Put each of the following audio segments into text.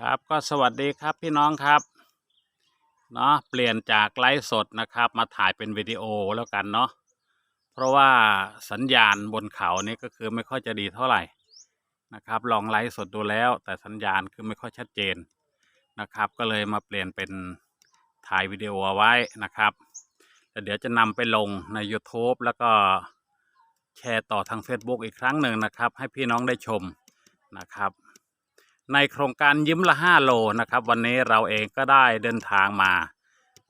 ครับก็สวัสดีครับพี่น้องครับเนาะเปลี่ยนจากไลฟ์สดนะครับ มาถ่ายเป็นวิดีโอแล้วกันเนาะเพราะว่าสัญญาณบนเขานี่ก็คือไม่ค่อยจะดีเท่าไหร่นะครับ ลองไลฟ์สดดูแล้ว แต่สัญญาณคือไม่ค่อยชัดเจนนะครับ ก็เลยมาเปลี่ยนเป็นถ่ายวิดีโอเอาไว้นะครับแต่เดี๋ยวจะนำไปลงใน YouTube แล้วก็แชร์ต่อทาง Facebook อีกครั้งหนึ่งนะครับ ให้พี่น้องได้ชมนะครับ ในโครงการยิ้มละห้าโลนะครับ วันนี้เราเองก็ได้เดินทางมา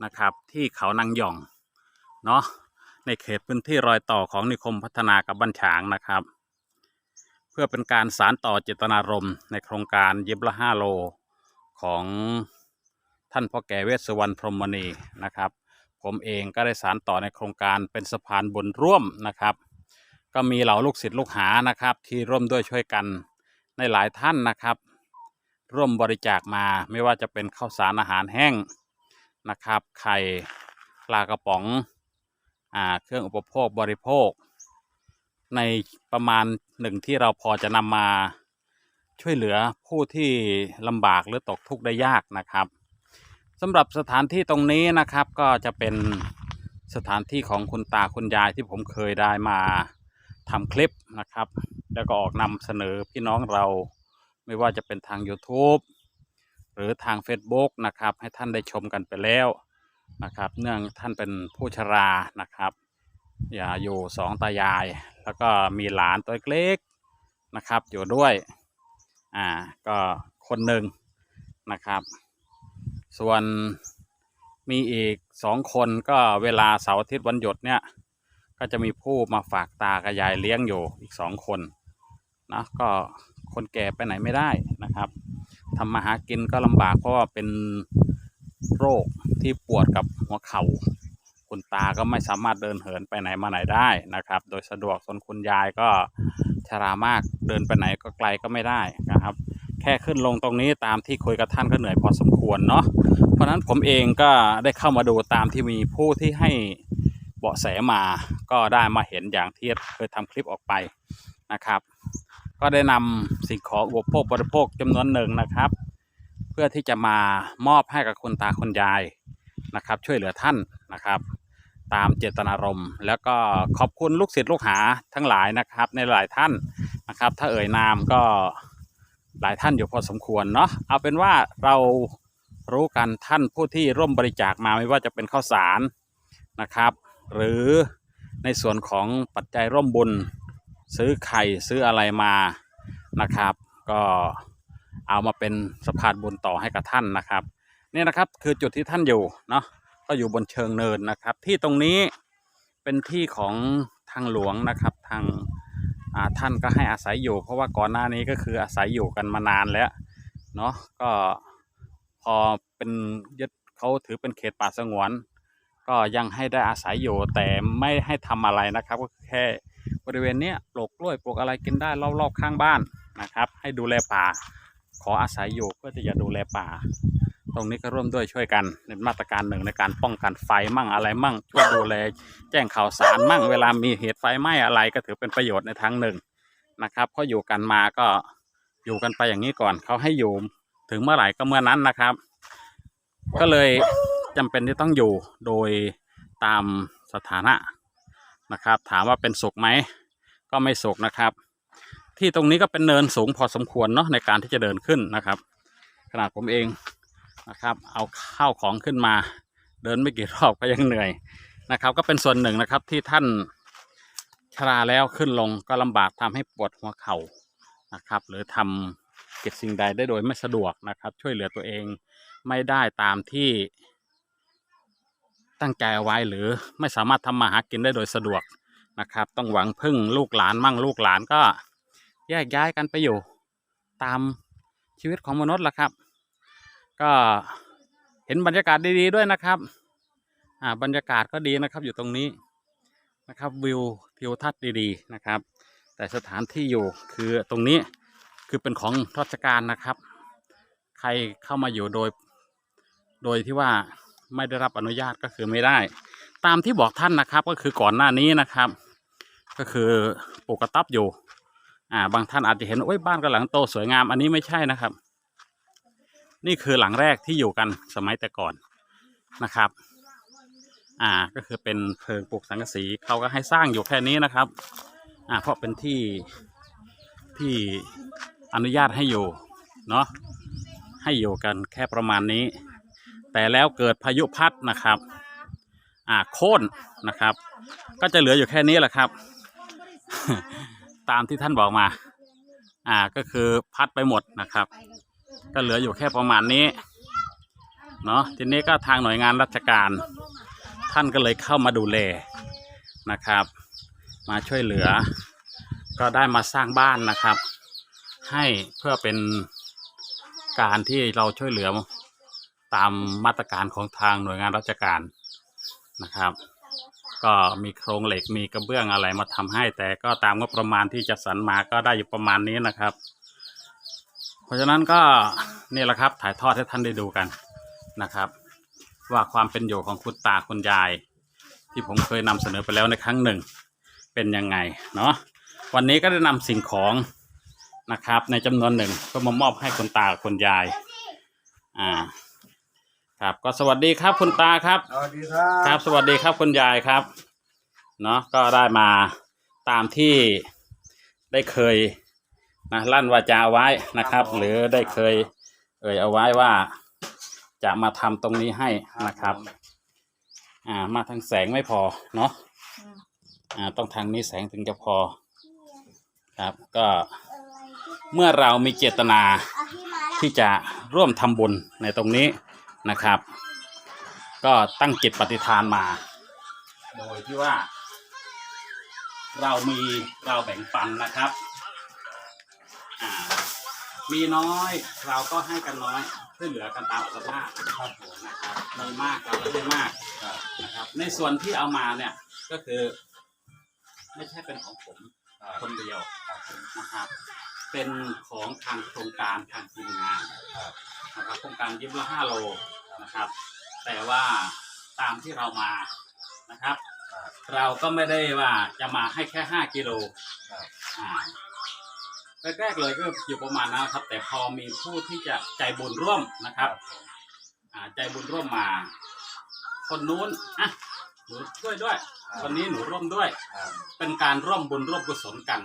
นะครับ ที่เขานางหย่องเนาะในเขตพื้นที่รอยต่อของนิคมพัฒนากับบ้านฉางนะครับ เพื่อเป็นการสารต่อเจตนารมณ์ในโครงการยิ้มละห้าโลของท่านพ่อแก่เวสสวรรณพรหมมณีนะครับ ผมเองก็ได้สารต่อในโครงการเป็นสะพานบุญร่วมนะครับ ก็มีเหล่าลูกศิษย์ลูกหานะครับ ที่ร่วมด้วยช่วยกันในหลายท่านนะครับ ร่วมบริจาคมาไม่ว่าจะเป็นข้าวสารอาหารแห้งนะครับ ไข่ปลากระป๋องอ่าเครื่องอุปโภคบริโภค ในประมาณหนึ่งที่เราพอจะนำมาช่วยเหลือผู้ที่ลำบากหรือตกทุกข์ได้ยากนะครับสำหรับสถานที่ตรงนี้นะครับก็จะเป็นสถานที่ของคุณตาคุณยายที่ผมเคยได้มาทำคลิปนะครับ แล้วก็ออกนำเสนอพี่น้องเรา ไม่ว่าจะเป็นทาง YouTube หรือทาง Facebook นะครับ ให้ท่านได้ชมกันไปแล้วนะครับ เนื่องท่านเป็นผู้ชรานะครับ อย่าอยู่สองตายาย แล้วก็มีหลานตัวเล็กนะครับ อยู่ด้วยอ่าก็คนหนึ่งนะครับ ส่วนมีอีกสองคนก็เวลาเสาร์อาทิตย์วันหยุดเนี่ย ก็จะมีผู้มาฝากตากับยายเลี้ยงอยู่อีกสองคนนะก็ คนแก่ไปไหนไม่ได้นะครับทำมาหากินก็ลำบากเพราะว่าเป็นโรคที่ปวดกับหัวเข่าคุณตาก็ไม่สามารถเดินเหินไปไหนมาไหนได้นะครับ โดยสะดวกส่วนคุณยายก็ชรามากเดินไปไหนก็ไกลก็ไม่ได้นะครับ แค่ขึ้นลงตรงนี้ตามที่คุยกับท่านก็เหนื่อยพอสมควรเนาะเพราะฉะนั้นผมเองก็ได้เข้ามาดูตามที่มีผู้ที่ให้เบาะแสมาก็ได้มาเห็นอย่างที่เคยทำคลิปออกไปนะครับ ก็ได้นำสิ่งของอุปโภคบริโภคจำนวนหนึ่งนะครับ เพื่อที่จะมามอบให้กับคุณตาคุณยายนะครับ ช่วยเหลือท่านนะครับ ตามเจตนารมณ์ แล้วก็ขอบคุณลูกศิษย์ลูกหาทั้งหลายนะครับ ในหลายท่านนะครับ ถ้าเอ่ยนามก็หลายท่านอยู่พอสมควรเนาะเอาเป็นว่าเรารู้กันท่านผู้ที่ร่วมบริจาคมาไม่ว่าจะเป็นข้าวสารนะครับ หรือในส่วนของปัจจัยร่วมบุญ ซื้อไข่ซื้ออะไรมานะครับ ก็เอามาเป็นสะพานบุญต่อให้กับท่านนะครับนี่นะครับคือจุดที่ท่านอยู่เนาะก็อยู่บนเชิงเนินนะครับ ที่ตรงนี้เป็นที่ของทางหลวงนะครับทางาท่านก็ให้อาศัยอยู่ เพราะว่าก่อนหน้านี้ก็คืออาศัยอยู่กันมานานแล้วเนาะก็พอเป็นยึดเขาถือเป็นเขตป่าสงวน ก็ยังให้ได้อาศัยอยู่แต่ไม่ให้ทำอะไรนะครับก็แค่ บริเวณนี้ปลูกกล้วยปลูกอะไรกินได้รอบๆข้างบ้านนะครับ ให้ดูแลป่า ขออาศัยอยู่เพื่อที่จะดูแลป่า ตรงนี้ก็ร่วมด้วยช่วยกันในมาตรการหนึ่งในการป้องกันไฟมั่งอะไรมั่ง ช่วยดูแลแจ้งข่าวสารมั่ง เวลามีเหตุไฟไหม้อะไรก็ถือเป็นประโยชน์ในทางหนึ่งนะครับเพราะอยู่กันมาก็อยู่กันไปอย่างนี้ก่อนเขาให้อยู่ถึงเมื่อไหร่ก็เมื่อนั้นนะครับ ก็เลยจำเป็นที่ต้องอยู่โดยตามสถานะ นะครับ ถามว่าเป็นสุขไหมก็ไม่สุขนะครับ ที่ตรงนี้ก็เป็นเนินสูงพอสมควรเนาะในการที่จะเดินขึ้นนะครับ ขนาดผมเองนะครับ เอาข้าวของขึ้นมา เดินไม่กี่รอบก็ยังเหนื่อยนะครับ ก็เป็นส่วนหนึ่งนะครับที่ท่านชราแล้วขึ้นลงก็ลำบากทำให้ปวดหัวเข่านะครับ หรือทำกิจสิ่งใดได้โดยไม่สะดวกนะครับ ช่วยเหลือตัวเองไม่ได้ตามที่ ตั้งใจเอาไว้หรือไม่สามารถทำมาหากินได้โดยสะดวกนะครับ ต้องหวังพึ่งลูกหลานมั่งลูกหลานก็แยกย้ายกันไปอยู่ตามชีวิตของมนุษย์ละครับ ก็เห็นบรรยากาศดีๆด้วยนะครับอ่าบรรยากาศก็ดีนะครับอยู่ตรงนี้นะครับวิวทิวทัศน์ดีๆนะครับ แต่สถานที่อยู่คือตรงนี้คือเป็นของราชการนะครับ ใครเข้ามาอยู่โดย โดยที่ว่า ไม่ได้รับอนุญาตก็คือไม่ได้ ตามที่บอกท่านนะครับก็คือก่อนหน้านี้นะครับ ก็คือปลูกกระต๊อบอยู่ อ่า บางท่านอาจจะเห็นโอ้ยบ้านกระหลังโตสวยงามอันนี้ไม่ใช่นะครับ นี่คือหลังแรกที่อยู่กันสมัยแต่ก่อนนะครับ อ่าก็คือเป็นเพลิงปลูกสังกะสีเขาก็ให้สร้างอยู่แค่นี้นะครับ อ่าเพราะเป็นที่ที่อนุญาตให้อยู่เนาะให้อยู่กันแค่ประมาณนี้ แต่แล้วเกิดพายุพัดนะครับ อ่าโค่นนะครับ ก็จะเหลืออยู่แค่นี้แหละครับ ตามที่ท่านบอกมา อ่าก็คือพัดไปหมดนะครับ ก็เหลืออยู่แค่ประมาณนี้เนาะทีนี้ก็ทางหน่วยงานราชการ ท่านก็เลยเข้ามาดูแลนะครับ มาช่วยเหลือ ก็ได้มาสร้างบ้านนะครับ ให้เพื่อเป็นการที่เราช่วยเหลือ ตามมาตรการของทางหน่วยงานราชการนะครับ ก็มีโครงเหล็กมีกระเบื้องอะไรมาทำให้ แต่ก็ตามงบประมาณที่จะสรรมาก็ได้อยู่ประมาณนี้นะครับ เพราะฉะนั้นก็นี่แหละครับถ่ายทอดให้ท่านได้ดูกันนะครับ ว่าความเป็นอยู่ของคุณตาคุณยาย ที่ผมเคยนำเสนอไปแล้วในครั้งหนึ่ง เป็นยังไงเนาะวันนี้ก็ได้นำสิ่งของนะครับ ในจำนวนหนึ่งเพื่อมามอบให้คุณตาคุณยาย อ่า ครับ ก็สวัสดีครับคุณตาครับ สวัสดีครับครับ สวัสดีครับคุณยายครับ เนาะก็ได้มาตามที่ได้เคยนะลั่นวาจาไว้นะครับ หรือได้เคย เอ่ยเอาไว้ว่า จะมาทำตรงนี้ให้นะครับ อ่า มาทางแสงไม่พอเนาะอ่าต้องทางนี้แสงถึงจะพอ ครับก็เมื่อเรามีเจตนาที่จะร่วมทำบุญในตรงนี้ นะครับ ก็ตั้งจิตปฏิทานมา โดยที่ว่า เรามีเราแบ่งปันนะครับอ่ามีน้อยเราก็ให้กันน้อยช่วยเหลือกันตามอัตภาพครับผมนะครับมีมากเราก็ให้มากนะครับ ในส่วนที่เอามาเนี่ยก็คือ ไม่ใช่เป็นของผมคนเดียวนะครับ เป็นของทางโครงการทางทีมงาน นะครับโครงการยิบละห้าโลนะครับ แต่ว่าตามที่เรามานะครับ เราก็ไม่ได้ว่าจะมาให้แค่ห้ากิโลอ่าแรกๆเลยก็อยู่ประมาณนั้นครับ แต่พอมีผู้ที่จะใจบุญร่วมนะครับ อ่าใจบุญร่วมมา คนนู้นอะ หนูช่วยด้วยคนนี้หนูร่วมด้วยเป็นการร่วมบุญร่วมกุศลกัน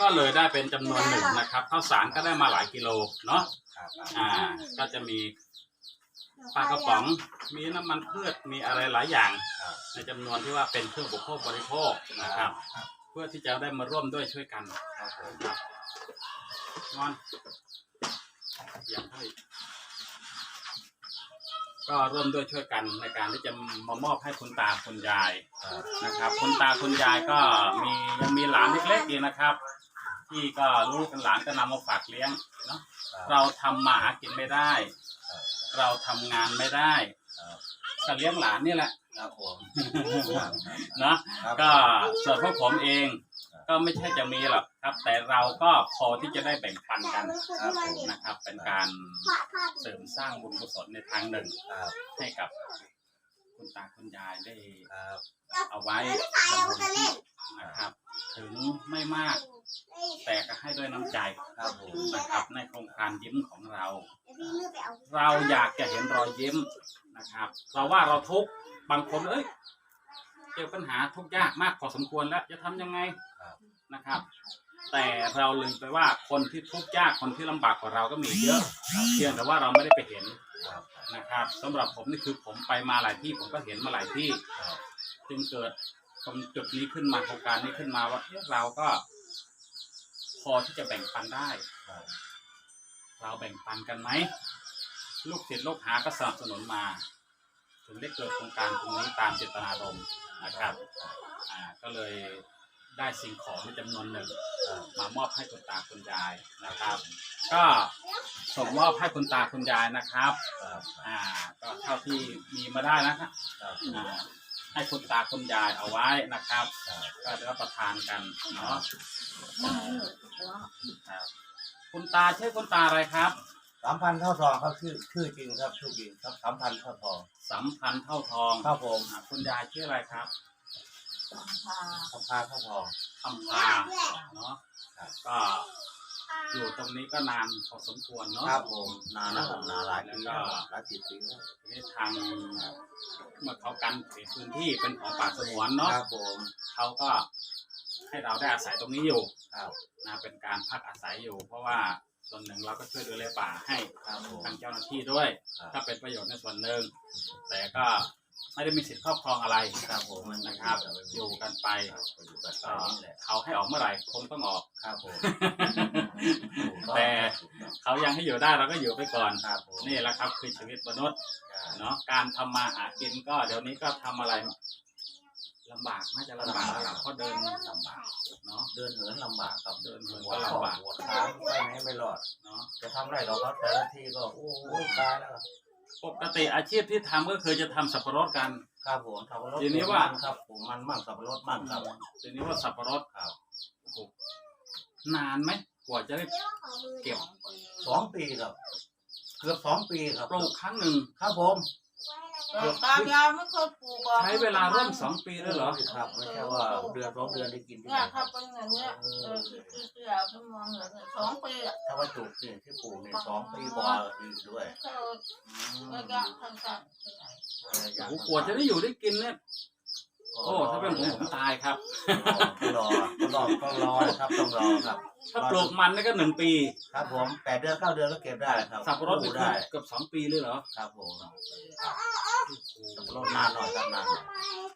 ก็เลยได้เป็นจำนวนหนึ่งนะครับข้าวสารก็ได้มาหลายกิโลเนาะอ่า ก็จะมีปลากระป๋องมีน้ำมันพืชมีอะไรหลายอย่างในจำนวนที่ว่าเป็นเครื่องอุปโภคบริโภคนะครับ เพื่อที่จะได้มาร่วมด้วยช่วยกันครับนอนอย่างให้ ก็ร่วมด้วยช่วยกันในการที่จะมามอบให้คุณตาคุณยายนะครับ คุณตาคุณยายก็มียังมีหลานเล็กๆอีกนะครับ ที่ก็ลูกกันหลานก็นำมาฝากเลี้ยงเนาะเราทำมาหากินไม่ได้ เราทำงานไม่ได้ก็เลี้ยงหลานนี่แหละครับผม เนาะก็ส่วนพวกผมเอง ก็ไม่ใช่จะมีหรอกครับ แต่เราก็พอที่จะได้แบ่งปันกันครับผมนะครับ เป็นการเสริมสร้างบุญกุศลในทางหนึ่งครับให้กับคุณตาคุณยายได้ครับเอาไว้ดำรงชีพนะครับ ถึงไม่มาก แต่ก็ให้ด้วยน้ำใจครับผมนะครับ ในโครงการยิ้มของเรา เราอยากจะเห็นรอยยิ้มนะครับ เราว่าเราทุกข์บางคนเอ้ยเจอปัญหาทุกข์ยากมากพอสมควรแล้ว จะทำยังไงครับ นะครับ แต่เราลืมไปว่าคนที่ทุกข์ยากคนที่ลำบากกว่าเราก็มีเยอะ เพียงแต่ว่าเราไม่ได้ไปเห็นนะครับสำหรับผมนี่คือผมไปมาหลายที่ผมก็เห็นมาหลายที่จึงเกิดตรงจุดนี้ขึ้นมาโครงการนี้ขึ้นมาว่าเอ๊ะเราก็ พอที่จะแบ่งปันได้ เราแบ่งปันกันไหมลูกศิษย์ลูกหาก็สนับสนุนมา ถึงได้เกิดโครงการตรงนี้ตามเจตนารมณ์นะครับ อ่าก็เลย ได้สิ่งของในจำนวนหนึ่งมามอบให้คุณตาคุณยายนะครับ ก็ส่งมอบให้คุณตาคุณยายนะครับครับอ่าก็เท่าที่มีมาได้นะครับครับอ่าให้คุณตาคุณยายเอาไว้นะครับครับก็ได้รับประทานกันเนาะครับคุณตาชื่อคุณตาอะไรครับสามพันเท่าทองครับชื่อชื่อจริงครับชื่อจริงครับสามพันเท่าทองสัมพันธ์เท่าทองครับผมอ่าคุณยายชื่ออะไรครับ สามพันเท่าทองคำพาเนาะครับก็อยู่ตรงนี้ก็นานพอสมควรเนาะครับผมนานแล้วครับนานหลายปีแล้แล้ววก็หลายสิบปีแล้วทีนี้ทางเมื่อเขากันเขตพื้นที่เป็นของป่าสงวนเนาะครับผมเขาก็ให้เราได้อาศัยตรงนี้อยู่ครับนะเป็นการพักอาศัยอยู่ เพราะว่าส่วนหนึ่งเราก็ช่วยดูแลป่าให้ครับผมทางเจ้าหน้าที่ด้วยครับถ้าเป็นประโยชน์ในส่วนหนึ่งแต่ก็ ไม่ได้มีสิทธิ์ครอบครองอะไรครับผมมันนะครับ อยู่กันไปครับอยู่กันไปก็นี่แหละเขาให้ออกเมื่อไหร่คงต้องออก ครับผมแต่เขายังให้อยู่ได้เราก็อยู่ไปก่อนครับผมนี่แหละครับคือชีวิตมนุษย์เนาะเนาะการทำมาหากินก็เดี๋ยวนี้ก็ทำอะไรลำบากน่าจะลำบากแล้วล่ะเพราะเดินลำบากเนาะเดินเหินลำบากครับเดินเหินหัก็วลำบากหัวขาไปไหนไม่รอดเนาะจะทำไรเราก็แต่ละทีก็โอ้ยตายแล้ว ปกติอาชีพที่ทำก็คือจะทำสับปะรดกัน ครับผมสับปะรดทีนี้ว่าปลูกมันครับผมมันมั่งสับปะรดมั่งครับทีนี้ว่าสับปะรดครับโอ้โหนานไหมกว่าจะได้ เก็บ สองปีครับ เกือบสองปีครับปลูกครั้งหนึ่งครับผม ตามยาวไม่เคยปลูกอะใช้เวลาร่วมสองปีเลยเหรอครับไม่ใช่ว่าเดือนสองเดือนได้กินที่ไหเนี่ยนถ้าเป็นอย่างเงี้ยเออคือคือคือเอาไปมองเหลือสองปีอะถ้าว่าปลูกนี่ที่ปลูกนี่สองปีกว่าอีกด้วยเออระยะสั้นๆที่ไหนโอ้โหกว่าจะได้อยู่ได้กินเนี่ยโอ้ถ้าเป็นผมผมตายครับ ต้องรอต้องรอต้องรอนะครับต้องรอครับ ถ้าปลูกมันนี่ก็หนึ่งปีครับผมแปดเดือนเก้าเดือนก็เก็บได้ครับสับปะรดปลูนี่กได้เกือบสองปีเลยเหรอ ครับผมสับปะรดนานหน่อยครับนานหน่อย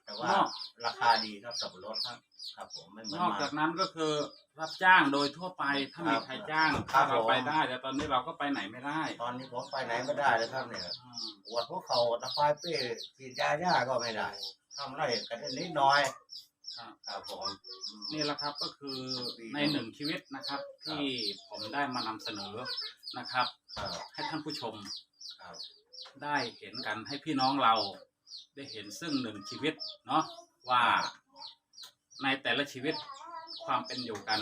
แต่ว่านอก ราคาดีครับสับปะรดครับครับผมไม่เหมือนนอกมันจากนั้นก็คือรับจ้างโดยทั่วไปถ้ามีใครจ้างครัถ้าบเราผม ไปได้ แต่ตอนนี้เราก็ไปไหนไม่ได้ตอนนี้ผมไปไหนไม่ได้เลยครับเนี่ยอืมปวดพวกเขาตะไคร้เป้ฉีดยาหญ้าก็ไม่ได้ทำไรกันได้นิดหน่อย ครับครับผมนี่แหละครับก็คือในหนึ่งชีวิตนะครับ ที่ผมได้มานำเสนอนะครับครับให้ท่านผู้ชมครับได้เห็นกันให้พี่น้องเราได้เห็นซึ่งหนึ่งชีวิตเนาะว่าในแต่ละชีวิตความเป็นอยู่กัน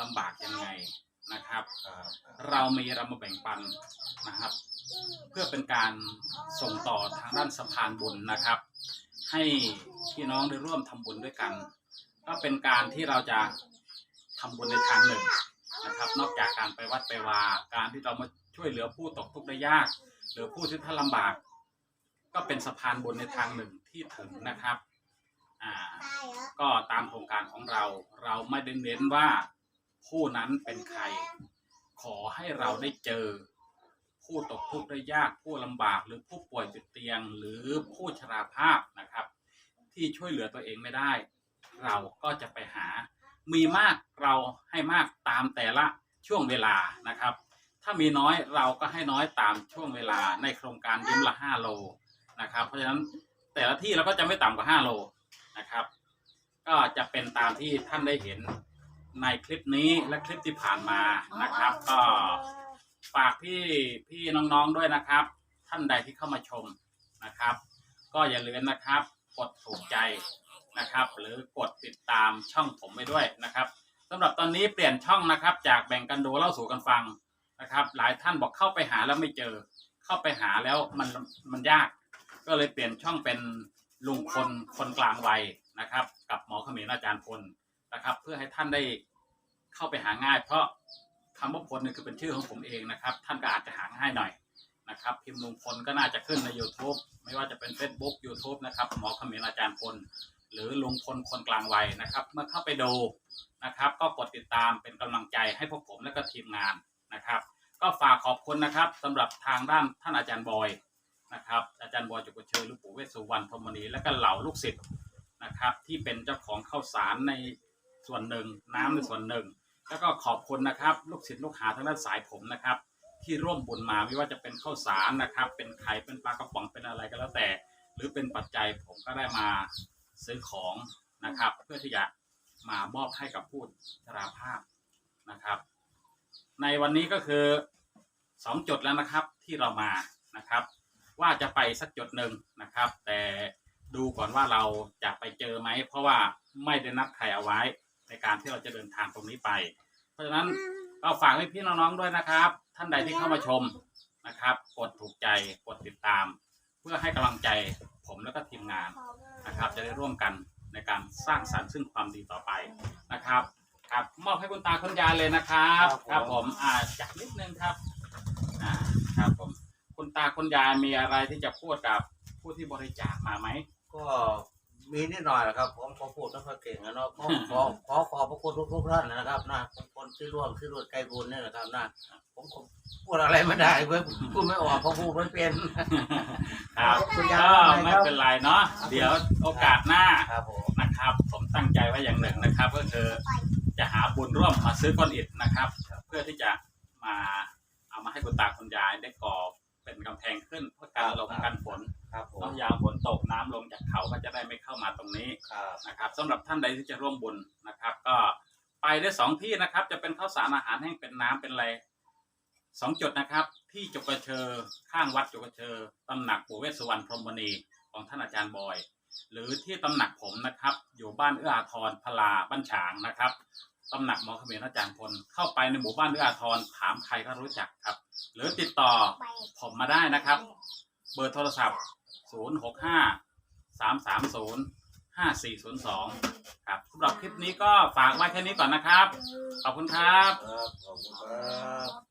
ลำบากยังไงนะครับครับเรามีเรามาแบ่งปันนะครับ เพื่อเป็นการส่งต่อทางด้านสะพานบุญนะครับ ให้พี่น้องได้ร่วมทำบุญด้วยกัน ก็เป็นการที่เราจะทำบุญในทางหนึ่งนะครับ นอกจากการไปวัดไปวา การที่เรามาช่วยเหลือผู้ตกทุกข์ได้ยาก หรือผู้ที่ท่านลำบาก ก็เป็นสะพานบุญในทางหนึ่งที่ถึงนะครับอ่าก็ตามโครงการของเราเราไม่ได้เน้นว่าผู้นั้นเป็นใคร ขอให้เราได้เจอ ผู้ตกทุกข์ได้ยากผู้ลำบากหรือผู้ป่วยติดเตียง หรือผู้ชราภาพนะครับ ที่ช่วยเหลือตัวเองไม่ได้ เราก็จะไปหา มีมากเราให้มากตามแต่ละช่วงเวลานะครับ ถ้ามีน้อยเราก็ให้น้อยตามช่วงเวลาในโครงการยิ้มละห้าโลนะครับ เพราะฉะนั้นแต่ละที่เราก็จะไม่ต่ำกว่าห้าโลนะครับ ก็จะเป็นตามที่ท่านได้เห็นในคลิปนี้และคลิปที่ผ่านมานะครับ ก็ ฝากพี่พี่น้องๆด้วยนะครับ ท่านใดที่เข้ามาชมนะครับ ก็อย่าลืมนะครับ กดถูกใจนะครับ หรือกดติดตามช่องผมไปด้วยนะครับสำหรับตอนนี้เปลี่ยนช่องนะครับ จากแบ่งกันดูเล่าสู่กันฟังนะครับ หลายท่านบอกเข้าไปหาแล้วไม่เจอ เข้าไปหาแล้วมันมันยาก ก็เลยเปลี่ยนช่องเป็นลุงพลคนกลางวัยนะครับ กับหมอเขมรอาจารย์พลนะครับ เพื่อให้ท่านได้เข้าไปหาง่าย เพราะ คำว่าพลนี่ยคือเป็นชื่อของผมเองนะครับ ท่านก็อาจจะหาง่ายหน่อยนะครับ พิมพ์ลุงพลก็น่าจะขึ้นใน YouTube ไม่ว่าจะเป็น Facebook YouTube นะครับหมอเขมรอาจารย์พล หรือลุงพลคนกลางวัยนะครับ เมื่อเข้าไปดูนะครับ ก็กดติดตามเป็นกำลังใจให้พวกผมและก็ทีมงานนะครับ ก็ฝากขอบคุณนะครับสำหรับทางด้านท่านอาจารย์บอยนะครับอาจารย์บอยจุกเชยหรือปู่เวสสุวรรณพรมณีและก็เหล่าลูกศิษย์นะครับ ที่เป็นเจ้าของข้าวสารในส่วนหนึ่งน้ำในส่วนหนึ่ง แล้วก็ขอบคุณนะครับ ลูกศิษย์ลูกหาทางด้านสายผมนะครับ ที่ร่วมบุญมาไม่ว่าจะเป็นข้าวสารนะครับ เป็นไข่เป็นปลากระป๋องเป็นอะไรก็แล้วแต่ หรือเป็นปัจจัยผมก็ได้มาซื้อของนะครับ เพื่อที่จะมามอบให้กับผู้ชราภาพนะครับ ในวันนี้ก็คือสองจุดแล้วนะครับที่เรามานะครับ ว่าจะไปสักจุดหนึ่งนะครับ แต่ดูก่อนว่าเราจะไปเจอไหมเพราะว่าไม่ได้นัดใครเอาไว้ ในการที่เราจะเดินทางตรงนี้ไป เพราะฉะนั้นก็ฝากให้พี่น้องๆด้วยนะครับ ท่านใดที่เข้ามาชมนะครับ กดถูกใจกดติดตาม เพื่อให้กำลังใจผมและก็ทีมงานนะครับ จะได้ร่วมกันในการสร้างสรรค์ซึ่งความดีต่อไปนะครับ ครับมอบให้คุณตาคุณยายเลยนะครับ ครับผมครับผมอ่าจักนิดนึงครับอ่าครับผมคุณตาคุณยายมีอะไรที่จะพูดกับผู้ที่บริจาคมาไหมก็ มีนิดหน่อยนะครับ ผมขอพูดไม่ค่อยเก่งนะเนาะขอขอขอขอบพระคุณทุกๆท่านนะครับนะคนที่ร่วมที่ร่วมใจบุญเนี่ยนะครับนะผมผมพูดอะไรไม่ได้เว้ยพูดไม่ออกเพราะพูดไม่เป็นครับคุณยายก็ว่าไงไม่ครับเป็นไรเนาะเดี๋ยวโอกาสหน้าครับผมนะครับ ผมตั้งใจไว้อย่างหนึ่งนะครับ ก็คือจะหาบุญร่วมมาซื้อก้อนอิฐนะครับ เพื่อที่จะมาเอามาให้คุณตาคุณยายได้ก่อ เป็นกำแพงขึ้นเพื่อการลมกันฝนครับผมเนอกยามฝนตกน้ำลงจากเขาก็จะได้ไม่เข้ามาตรงนี้ ครับนะครับสำหรับท่านใดที่จะร่วมบุญนะครับ ก็ไปได้สองที่นะครับ จะเป็นข้าวสารอาหารแห้งเป็นน้ำเป็นอะไรสองจุดนะครับ ที่จกกระเชอข้างวัดจกกระเชอตำหนักปู่เวสสุวรรณพรหมณีของท่านอาจารย์บอย หรือที่ตำหนักผมนะครับ อยู่บ้านเอื้ออาทรพลาบ้านฉางนะครับตำหนักหมอเขมรอาจารย์พลเข้าไปในหมู่บ้านเอื้ออาทรถามใครก็รู้จักครับ หรือติดต่อผมมาได้นะครับ เบอร์โทรศัพท์ 0 6 5 3 3 0 5 4 0 2 ครับสำหรับคลิปนี้ก็ฝากไว้แค่นี้ก่อนนะครับ ขอบคุณครับ ครับขอบคุณครับ